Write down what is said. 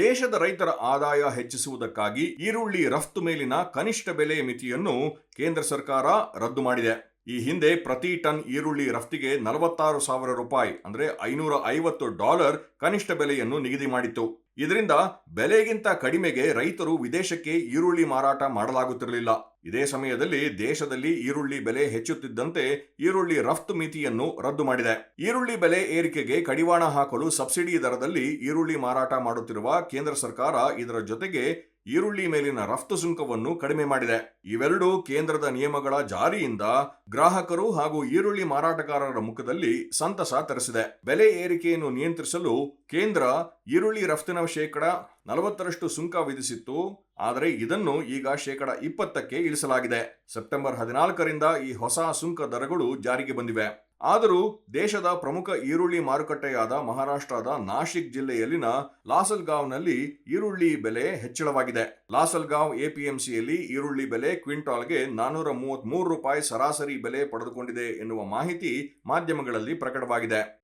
ದೇಶದ ರೈತರ ಆದಾಯ ಹೆಚ್ಚಿಸುವುದಕ್ಕಾಗಿ ಈರುಳ್ಳಿ ರಫ್ತು ಮೇಲಿನ ಕನಿಷ್ಠ ಬೆಲೆ ಮಿತಿಯನ್ನು ಕೇಂದ್ರ ಸರ್ಕಾರ ರದ್ದು ಮಾಡಿದೆ. ಈ ಹಿಂದೆ ಪ್ರತಿ ಟನ್ ಈರುಳ್ಳಿ ರಫ್ತಿಗೆ ನಲವತ್ತಾರು ಸಾವಿರ ರೂಪಾಯಿ, ಅಂದ್ರೆ ಐನೂರ ಐವತ್ತು ಡಾಲರ್ ಕನಿಷ್ಠ ಬೆಲೆಯನ್ನು ನಿಗದಿ ಮಾಡಿತ್ತು. ಇದರಿಂದ ಬೆಲೆಗಿಂತ ಕಡಿಮೆಗೆ ರೈತರು ವಿದೇಶಕ್ಕೆ ಈರುಳ್ಳಿ ಮಾರಾಟ ಮಾಡಲಾಗುತ್ತಿರಲಿಲ್ಲ. ಇದೇ ಸಮಯದಲ್ಲಿ ದೇಶದಲ್ಲಿ ಈರುಳ್ಳಿ ಬೆಲೆ ಹೆಚ್ಚುತ್ತಿದ್ದಂತೆ ಈರುಳ್ಳಿ ರಫ್ತು ಮಿತಿಯನ್ನು ರದ್ದು ಮಾಡಿದೆ. ಈರುಳ್ಳಿ ಬೆಲೆ ಏರಿಕೆಗೆ ಕಡಿವಾಣ ಹಾಕಲು ಸಬ್ಸಿಡಿ ದರದಲ್ಲಿ ಈರುಳ್ಳಿ ಮಾರಾಟ ಮಾಡುತ್ತಿರುವ ಕೇಂದ್ರ ಸರ್ಕಾರ ಇದರ ಜೊತೆಗೆ ಈರುಳ್ಳಿ ಮೇಲಿನ ರಫ್ತು ಸುಂಕವನ್ನು ಕಡಿಮೆ ಮಾಡಿದೆ. ಇವೆರಡೂ ಕೇಂದ್ರದ ನಿಯಮಗಳ ಜಾರಿಯಿಂದ ಗ್ರಾಹಕರು ಹಾಗೂ ಈರುಳ್ಳಿ ಮಾರಾಟಗಾರರ ಮುಖದಲ್ಲಿ ಸಂತಸ ತರಿಸಿದೆ. ಬೆಲೆ ಏರಿಕೆಯನ್ನು ನಿಯಂತ್ರಿಸಲು ಕೇಂದ್ರ ಈರುಳ್ಳಿ ರಫ್ತಿನ ಶೇಕಡ ನಲವತ್ತರಷ್ಟು ಸುಂಕ ವಿಧಿಸಿತ್ತು. ಆದರೆ ಇದನ್ನು ಈಗ ಶೇಕಡ ಇಪ್ಪತ್ತಕ್ಕೆ ಇಳಿಸಲಾಗಿದೆ. ಸೆಪ್ಟೆಂಬರ್ ಹದಿನಾಲ್ಕರಿಂದ ಈ ಹೊಸ ಸುಂಕ ದರಗಳು ಜಾರಿಗೆ ಬಂದಿವೆ. ಆದರೂ ದೇಶದ ಪ್ರಮುಖ ಈರುಳ್ಳಿ ಮಾರುಕಟ್ಟೆಯಾದ ಮಹಾರಾಷ್ಟ್ರದ ನಾಶಿಕ್ ಜಿಲ್ಲೆಯಲ್ಲಿನ ಲಾಸಲ್ಗಾಂವ್ನಲ್ಲಿ ಈರುಳ್ಳಿ ಬೆಲೆ ಹೆಚ್ಚಳವಾಗಿದೆ. ಲಾಸಲ್ಗಾಂವ್ ಎಪಿಎಂಸಿಯಲ್ಲಿ ಈರುಳ್ಳಿ ಬೆಲೆ ಕ್ವಿಂಟಾಲ್ಗೆ ನಾನೂರ ಮೂವತ್ತ್ ರೂಪಾಯಿ ಸರಾಸರಿ ಬೆಲೆ ಪಡೆದುಕೊಂಡಿದೆ ಎನ್ನುವ ಮಾಹಿತಿ ಮಾಧ್ಯಮಗಳಲ್ಲಿ ಪ್ರಕಟವಾಗಿದೆ.